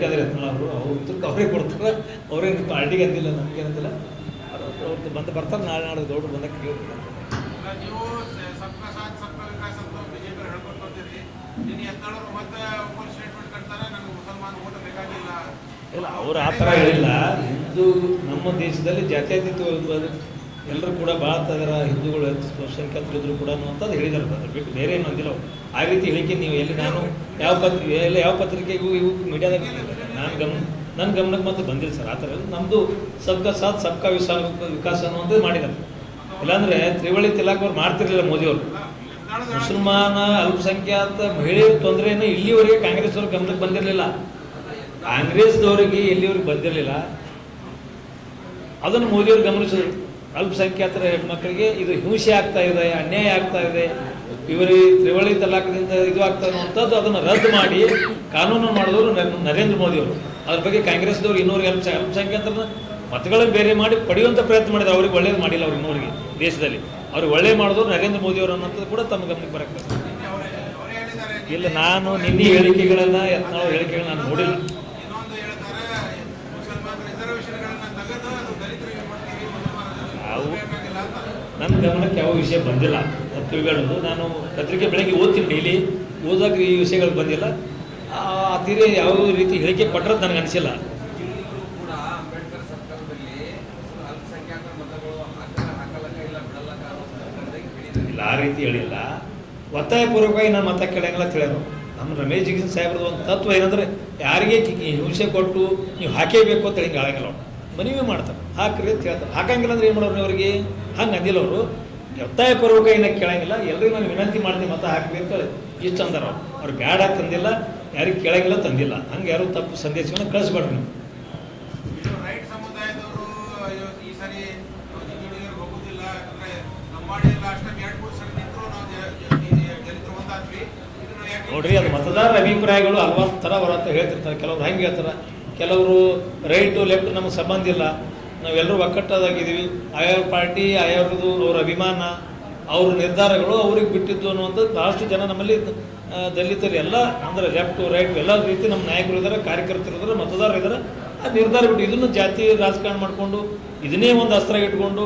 ಗಟ್ಟಿ ಆದ್ರೆ ಅವರು ಅವ್ರ ಉತ್ತರಕ್ಕೆ ಅವ್ರಿಗೆ ಕೊಡ್ತಾರೆ ಅವ್ರೇನು ಪಾರ್ಟಿಗೆ ಅಂದಿಲ್ಲ ಅಂತಿಲ್ಲ ಅವ್ರದ್ದು ಬಂದು ಬರ್ತಾರೆ ನಾಳೆ ನಾಳೆ ದೊಡ್ಡ ಬಂದಕ್ಕೆ ಕೇಳ್ತಾರೆ. ಇಲ್ಲ ಅವ್ರು ಆ ಥರ ಹೇಳಿಲ್ಲ. ಹಿಂದೂ ನಮ್ಮ ದೇಶದಲ್ಲಿ ಜಾತ್ಯತೀತ ಎಲ್ಲರೂ ಕೂಡ ಅದರ ಹಿಂದೂಗಳು ಸಂಖ್ಯಾತರು ಇದ್ರು ಕೂಡ ಅಂತಂದು ಹೇಳಿದ್ದಾರೆ ಅದ್ರ ಬಿಟ್ಟು ಬೇರೆ ಏನು ಅಂದಿಲ್ಲ ಆ ರೀತಿ ಹೇಳಿಕೆ ನೀವು ಎಲ್ಲಿ ನಾನು ಯಾವ ಪತ್ರಿಕೆ ಎಲ್ಲ ಯಾವ ಪತ್ರಿಕೆಗೂ ಇವು ಮೀಡಿಯಾದಾಗ ನಾನು ಗಮನ ನನ್ನ ಗಮನಕ್ಕೆ ಮತ್ತೆ ಬಂದಿಲ್ಲ ಸರ್. ಆ ಥರ. ನಮ್ಮದು ಸಬ್ಕಾ ಸಾಥ್, ಸಬ್ಕಾ ವಿಸಾ, ವಿಕಾಸ ಅನ್ನುವಂಥದ್ದು ಮಾಡಿದ್ದಾರೆ. ಇಲ್ಲಾಂದರೆ ತ್ರಿವಳಿ ತಿಲಾಕ್ ಅವ್ರು ಮಾಡ್ತಿರ್ಲಿಲ್ಲ ಮೋದಿಯವರು. ಮುಸಲ್ಮಾನ ಅಲ್ಪಸಂಖ್ಯಾತ ಮಹಿಳೆಯರ ತೊಂದರೆಯನ್ನು ಇಲ್ಲಿವರೆಗೆ ಕಾಂಗ್ರೆಸ್ ಅವ್ರ ಗಮನಕ್ಕೆ ಬಂದಿರಲಿಲ್ಲ. ಕಾಂಗ್ರೆಸ್ದವರಿಗೆ ಎಲ್ಲಿವರೆಗೆ ಬಂದಿರಲಿಲ್ಲ. ಅದನ್ನು ಮೋದಿಯವರು ಗಮನಿಸಿದ್ರು. ಅಲ್ಪಸಂಖ್ಯಾತರ ಹೆಣ್ಮಕ್ಳಿಗೆ ಇದು ಹಿಂಸೆ ಆಗ್ತಾ ಇದೆ ಅನ್ಯಾಯ ಆಗ್ತಾ ಇದೆ. ಇವರಿಗೆ ತ್ರಿವಳಿ ತಲಾಖದಿಂದ ಇದು ಆಗ್ತಾ ಅನ್ನುವಂಥದ್ದು ಅದನ್ನು ರದ್ದು ಮಾಡಿ ಕಾನೂನು ಮಾಡಿದವರು ನರೇಂದ್ರ- ಮೋದಿಯವರು. ಅದ್ರ ಬಗ್ಗೆ ಕಾಂಗ್ರೆಸ್ದವ್ರು ಇನ್ನೂರಿಗೆ ಅಲ್ಪ ಅಲ್ಪಸಂಖ್ಯಾತರನ್ನ ಮತಗಳನ್ನು ಬೇರೆ ಮಾಡಿ ಪಡೆಯುವಂಥ ಪ್ರಯತ್ನ ಮಾಡಿದ್ರು ಅವ್ರಿಗೆ ಒಳ್ಳೇದು ಮಾಡಿಲ್ಲ ಅವ್ರು ಇನ್ನೂರಿಗೆ ದೇಶದಲ್ಲಿ. ಅವ್ರಿಗೆ ಒಳ್ಳೆ ಮಾಡಿದವರು ನರೇಂದ್ರ ಮೋದಿಯವರು ಅನ್ನೋಂಥದ್ದು ಕೂಡ ತಮ್ಮ ಗಮನಕ್ಕೆ ಬರಕ್ಕೆ ಇಲ್ಲ ನಾನು ನಿನ್ನೆ ಹೇಳಿಕೆಗಳನ್ನು ಯತ್ನಾಳ್ ಹೇಳಿಕೆಗಳನ್ನ ನಾನು ನೋಡಿಲ್ಲ. ಅವು- ನನ್ನ ಗಮನಕ್ಕೆ ಯಾವ ವಿಷಯ ಬಂದಿಲ್ಲ. ತಿಳ್ಕೊಳ್ಳೋದು ನಾನು ಪತ್ರಿಕೆ ಬೆಳಗ್ಗೆ ಓದ್ತೀನಿ ಡೈಲಿ. ಓದೋಕೆ ಈ ವಿಷಯಗಳು ಬಂದಿಲ್ಲ. ಆ ತೀರೆ ಯಾವ ರೀತಿ ಹೇಳಿಕೆ ಕೊಟ್ಟರದ್ದು ನನಗೆ ಅನಿಸಿಲ್ಲ. ಇಲ್ಲ ಆ ರೀತಿ ಹೇಳಿಲ್ಲ. ಒತ್ತಾಯಪೂರ್ವಕವಾಗಿ ನಾನು ಮತ ಕೇಳಂಗಿಲ್ಲ ತಿಳಿಯೋರು ನಮ್ಮ ರಮೇಶ್ ಜಿಗಿನ್ ಸಾಹೇಬ್ರದ್ದು ಒಂದು ತತ್ವ ಏನಂದ್ರೆ ಯಾರಿಗೆ ಹಿಂಸೆ ಕೊಟ್ಟು ನೀವು ಹಾಕೇಬೇಕು ಅಂತ ಹೇಳಿ ಹೇಳಂಗಿಲ್ಲ ಮನವಿ ಮಾಡ್ತಾರೆ. ಹಾಕ್ರಿ ಅಂತ ಹೇಳ್ತಾರೆ. ಹಾಕಂಗಿಲ್ಲ ಅಂದ್ರೆ ಏನು ಮಾಡೋರು ಅವ್ರಿಗೆ? ಹಂಗೆ ಅಂದಿಲ್ಲ ಅವರು. ಒತ್ತಾಯಪೂರ್ವಕ ಏನಕ್ಕೆ ಕೇಳಂಗಿಲ್ಲ. ಎಲ್ರಿಗೂ ನಾನು ವಿನಂತಿ ಮಾಡ್ತೀನಿ ಮತ ಅಂತ ಇಷ್ಟು ಅಂದಾರ ಅವ್ರು. ಅವ್ರು ಬ್ಯಾಡ ತಂದಿಲ್ಲ ಯಾರಿಗೆ ಕೇಳಂಗಿಲ್ಲ ತಂದಿಲ್ಲ ಹಂಗೆ ಯಾರು ತಪ್ಪು ಸಂದೇಶವನ್ನು ಕಳಿಸ್ಬೇಡ್ರಿ ನೀವು. ನೋಡ್ರಿ ಅದು ಮತದಾರರ ಅಭಿಪ್ರಾಯಗಳು ಹಲವಾರು ಥರ ಅಂತ ಹೇಳ್ತಿರ್ತಾರೆ. ಕೆಲವ್ರು ಹೆಂಗೆ ಹೇಳ್ತಾರೆ. ಕೆಲವರು ರೈಟು ಲೆಫ್ಟ್ ನಮಗೆ ಸಂಬಂಧ ಇಲ್ಲ. ನಾವೆಲ್ಲರೂ ಒಕ್ಕಟ್ಟದಾಗಿದ್ದೀವಿ. ಆಯಾ ಪಾರ್ಟಿ ಆಯಾವ್ರದ್ದು ಅವರ ಅಭಿಮಾನ, ಅವ್ರ ನಿರ್ಧಾರಗಳು ಅವ್ರಿಗೆ ಬಿಟ್ಟಿದ್ದು ಅನ್ನುವಂಥದ್ದು ಭಾಳಷ್ಟು ಜನ ನಮ್ಮಲ್ಲಿ ದಲಿತರು ಎಲ್ಲ, ಅಂದರೆ ಲೆಫ್ಟು ರೈಟ್ ಎಲ್ಲ ರೀತಿ ನಮ್ಮ ನಾಯಕರು ಇದ್ದಾರೆ ಕಾರ್ಯಕರ್ತರು ಇದ್ದಾರೆ ಮತದಾರರು ಇದ್ದಾರೆ ಆ ನಿರ್ಧಾರ ಬಿಟ್ಟು ಇದನ್ನು ಜಾತಿ ರಾಜಕಾರಣ ಮಾಡಿಕೊಂಡು, ಇದನ್ನೇ ಒಂದು ಅಸ್ತ್ರ ಇಟ್ಕೊಂಡು,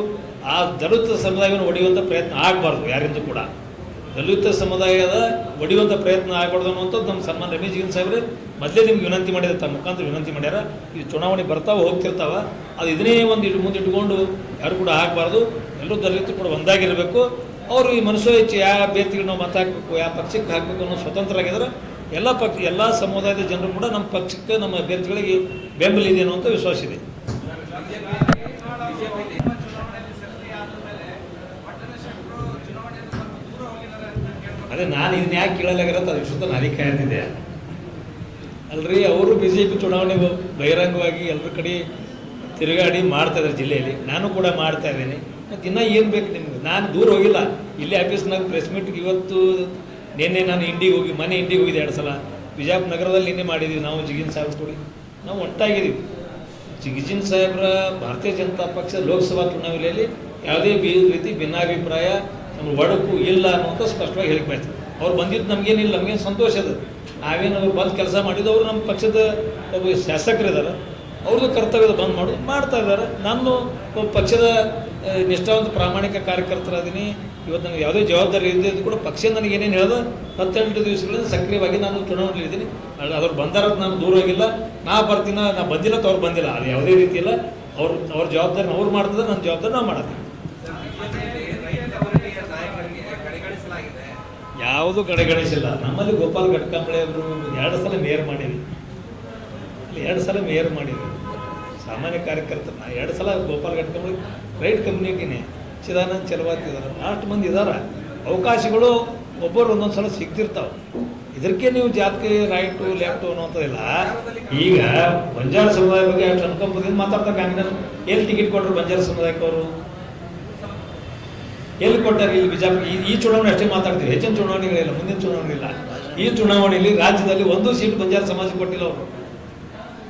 ಆ ದಲಿತ ಸಮುದಾಯವನ್ನು ಒಡೆಯುವಂಥ ಪ್ರಯತ್ನ ಆಗಬಾರ್ದು ಯಾರಿಂದ ಕೂಡ. ದಲಿತ ಸಮುದಾಯದ ಒಡೆಯುವಂಥ ಪ್ರಯತ್ನ ಆಗಬಾರ್ದು ಅನ್ನುವಂಥದ್ದು ನಮ್ಮ ಸನ್ಮಾನ್ ರಮೇಶ್ ಜಿಗನ್ ಸಾಹೇಬ್ರೆ, ಮೊದಲೇ ನಿಮ್ಗೆ ವಿನಂತಿ ಮಾಡಿದ್ದಾರೆ ತಮ್ಮ ಮುಖಾಂತರ ವಿನಂತಿ ಮಾಡ್ಯಾರ. ಈ ಚುನಾವಣೆ ಬರ್ತಾವೆ, ಹೋಗ್ತಿರ್ತಾವ. ಅದು ಇದನ್ನೇ ಒಂದು ಇಟ್ಟು ಮುಂದೆ ಇಟ್ಕೊಂಡು ಯಾರು ಕೂಡ ಹಾಕಬಾರ್ದು. ಎಲ್ಲರೂ ದಲಿತರು ಕೂಡ ಒಂದಾಗಿರಬೇಕು. ಅವರು ಈ ಮನುಷ್ಯ ಹೆಚ್ಚು ಯಾವ ಅಭ್ಯರ್ಥಿಗಳು ನಾವು ಮತ ಹಾಕಬೇಕು, ಯಾವ ಪಕ್ಷಕ್ಕೆ ಹಾಕಬೇಕು ಅನ್ನೋ ಸ್ವತಂತ್ರರಾಗಿದ್ದಾರೆ. ಎಲ್ಲ ಪಕ್ಷ, ಎಲ್ಲ ಸಮುದಾಯದ ಜನರು ಕೂಡ ನಮ್ಮ ಪಕ್ಷಕ್ಕೆ, ನಮ್ಮ ಅಭ್ಯರ್ಥಿಗಳಿಗೆ ಬೆಂಬಲ ಇದೆ ಅನ್ನುವಂಥ ವಿಶ್ವಾಸ ಇದೆ. ಅದೇ ನಾನು ಇದನ್ನ ಯಾಕೆ ಕೇಳಲಾಗಿರತ್ತ ಅದು ವಿಶ್ವದ ನಾನು ಅಲ್ರಿ, ಅವರು ಬಿ ಜೆ ಪಿ ಚುನಾವಣೆ ಬಹಿರಂಗವಾಗಿ ಎಲ್ಲರ ಕಡೆ ತಿರುಗಾಡಿ ಮಾಡ್ತಾ ಇದ್ದಾರೆ ಜಿಲ್ಲೆಯಲ್ಲಿ. ನಾನು ಕೂಡ ಮಾಡ್ತಾ ಇದ್ದೀನಿ. ಮತ್ತು ಇನ್ನೂ ಏನು ಬೇಕು ನಿಮ್ಗೆ? ನಾನು ದೂರ ಹೋಗಿಲ್ಲ. ಇಲ್ಲೇ ಆಫೀಸ್ನಾಗ ಪ್ರೆಸ್ ಮೀಟ್ಗೆ ಇವತ್ತು ನಿನ್ನೆ ನಾನು ಇಂಡಿಗೆ ಹೋಗಿ, ಮನೆ ಇಂಡಿಗೆ ಹೋಗಿದ್ದೆ ಎರಡು ಸಲ. ಬಿಜಾಪುರ ನಗರದಲ್ಲಿ ನಿನ್ನೆ ಮಾಡಿದ್ದೀವಿ ನಾವು ಜಿಗಿನ್ ಸಾಹೇಬ್ ಕೂಡ. ನಾವು ಒಟ್ಟಾಗಿದ್ದೀವಿ. ಜಿಗಿಜಿನ್ ಸಾಹೇಬ್ರ ಭಾರತೀಯ ಜನತಾ ಪಕ್ಷ ಲೋಕಸಭಾ ಚುನಾವಣೆಯಲ್ಲಿ ಯಾವುದೇ ಬಿ ರೀತಿ ಭಿನ್ನಾಭಿಪ್ರಾಯ ನಮ್ಮ ಒಡಕು ಇಲ್ಲ ಅನ್ನುವಂಥ ಸ್ಪಷ್ಟವಾಗಿ ಹೇಳಿಕೆ ಬಯಸ್ತಾರೆ ಅವ್ರು ಬಂದಿದ್ದು ನಮಗೇನಿಲ್ಲ, ನಮಗೇನು ಸಂತೋಷ ಅದು. ನಾವೇನು ಅವ್ರು ಬಂದು ಕೆಲಸ ಮಾಡಿದ್ದು ಅವರು ನಮ್ಮ ಪಕ್ಷದ ಒಬ್ಬ ಶಾಸಕರಿದ್ದಾರೆ. ಅವ್ರದ್ದು ಕರ್ತವ್ಯದ ಬಂದ್ ಮಾಡೋದು ಮಾಡ್ತಾ ಇದ್ದಾರೆ. ನಾನು ಪಕ್ಷದ ನಿಷ್ಠಾವಂತ ಪ್ರಾಮಾಣಿಕ ಕಾರ್ಯಕರ್ತರಾದೀನಿ. ಇವತ್ತು ನನಗೆ ಯಾವುದೇ ಜವಾಬ್ದಾರಿ ಇದ್ದಿದ್ದು ಕೂಡ ಪಕ್ಷ ನನಗೆ ಏನೇನು ಹೇಳೋದು ಹತ್ತೆಂಟು ದಿವಸಗಳಿಂದ ಸಕ್ರಿಯವಾಗಿ ನಾನು ಚುನಾವಣೆಯಲ್ಲಿ ಇದ್ದೀನಿ ಅದು ಅವ್ರು ಬಂದಾರ ನಾನು ದೂರ ಆಗಿಲ್ಲ. ನಾ ಬರ್ತೀನ, ನಾ ಬಂದಿಲ್ಲ ಅವ್ರು ಬಂದಿಲ್ಲ. ಅದು ಯಾವುದೇ ರೀತಿ ಇಲ್ಲ. ಅವ್ರು, ಅವ್ರ ಜವಾಬ್ದಾರಿ ಅವ್ರು ಮಾಡ್ತದೆ ನನ್ನ ಜವಾಬ್ದಾರಿ ನಾವು ಮಾಡ್ತೀವಿ ಯಾವುದು ಕಡೆಗಣಿಸಿಲ್ಲ. ನಮ್ಮಲ್ಲಿ ಗೋಪಾಲ್ ಘಟ್ಕಾಂಬಳೆ ಅವರು ಎರಡು ಸಲ ಮಾಡೀವಿ ಅಲ್ಲಿ ಎರಡು ಸಲ ಮೇಯರ್ ಮಾಡಿದ್ರು. ಸಾಮಾನ್ಯ ಕಾರ್ಯಕರ್ತರು. ನಾ ಎರಡು ಸಲ ಗೋಪಾಲ್ ಘಟ್ಕೊಂಡು ರೈಟ್ ಕಮ್ಯುನಿಟಿನೇ. ಚಿದಾನಂದ್, ಚಲವಾತಿ ಇದ್ದಾರೆ ಅಷ್ಟು ಮಂದಿ ಇದ್ದಾರೆ ಅವಕಾಶಗಳು ಒಬ್ಬರು ಒಂದೊಂದು ಸಲ ಸಿಗ್ತಿರ್ತಾವೆ. ಇದಕ್ಕೆ ನೀವು ಜಾತಿ ರೈಟು, ಲೆಫ್ಟು ಅನ್ನೋಂಥದ್ದಿಲ್ಲ ಈಗ ಬಂಜಾರ ಸಮುದಾಯ ಬಗ್ಗೆ ಅಷ್ಟು ಅನ್ಕೊಂಬದಿಂದ ಮಾತಾಡ್ತಾ ಕಾಂಗ್ರೆಸ್ ಎಲ್ಲಿ ಟಿಕೆಟ್ ಕೊಟ್ಟರು ಬಂಜಾರ ಸಮುದಾಯಕ್ಕವರು? ಎಲ್ಲಿ ಕೊಟ್ಟಾರೆ ಇಲ್ಲಿ ಬಿಜಾಪುರ? ಈ ಈ ಚುನಾವಣೆ ಅಷ್ಟೇ ಮಾತಾಡ್ತೀವಿ. ಹೆಚ್ಚಿನ ಚುನಾವಣೆಗಳಿಲ್ಲ, ಮುಂದಿನ ಚುನಾವಣೆ ಇಲ್ಲ ಈ ಚುನಾವಣೆಯಲ್ಲಿ ರಾಜ್ಯದಲ್ಲಿ ಒಂದು ಸೀಟ್ ಬಂಜಾರ ಸಮಾಜ ಕೊಟ್ಟಿಲ್ಲ ಅವರು.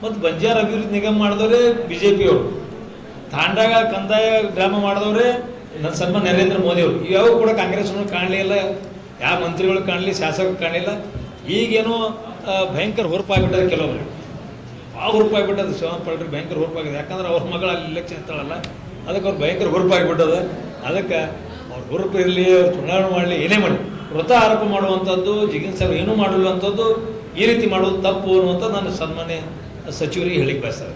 ಮತ್ತು ಬಂಜಾರ ಅಭಿವೃದ್ಧಿ ನಿಗಮ ಮಾಡಿದವರೇ ಬಿ ಜೆ ಪಿಯವರು ತಾಂಡಾಗ ಕಂದಾಯ ಗ್ರಾಮ ಮಾಡಿದವರೇ ನನ್ನ ಸನ್ಮ ನರೇಂದ್ರ ಮೋದಿ ಅವರು ಇವ್ಯಾವ ಕೂಡ ಕಾಂಗ್ರೆಸ್ನವ್ರು ಕಾಣಲಿಲ್ಲ ಯಾವ ಮಂತ್ರಿಗಳು ಕಾಣಲಿ, ಶಾಸಕರು ಕಾಣಲಿಲ್ಲ ಈಗೇನೋ ಭಯಂಕರ ಹೊರಪಾಗ್ಬಿಟ್ಟಾರೆ ಕೆಲವರು. ಆ ಹುರುಪಾಗಿಬಿಟ್ಟದ? ಶಿವನ ಪಲ್ಟ್ರಿ ಭಯಂಕರ ಹುರುಪಾಗಿದೆ. ಯಾಕಂದ್ರೆ ಅವ್ರ ಮಗಳು ಅಲ್ಲಿ ಇಲೆಕ್ಷನ್ ಇರ್ತಾಳಲ್ಲ ಅದಕ್ಕೆ ಅವ್ರು ಭಯಂಕರ ಹುರುಪಾಗಿಬಿಟ್ಟದ. ಅದಕ್ಕೆ ಅವ್ರ ಹುರುಪು ಇರಲಿ, ಅವ್ರು ಚುನಾವಣೆ ಮಾಡಲಿ, ಏನೇ ಮಾಡಿ ವೃತ ಆರೋಪ ಮಾಡುವಂಥದ್ದು ಜಿಗಿನ್ ಸಾಹೇಬ್ ಏನೂ ಮಾಡುವಂಥದ್ದು ಈ ರೀತಿ ಮಾಡೋದು ತಪ್ಪು ಅನ್ನುವಂಥದ್ದು ನನ್ನ ಸನ್ಮಾನ್ಯ ಸಚಿವರಿಗೆ ಹೇಳಿಕ್ಕೆ ಬಯಸ್ತಾರೆ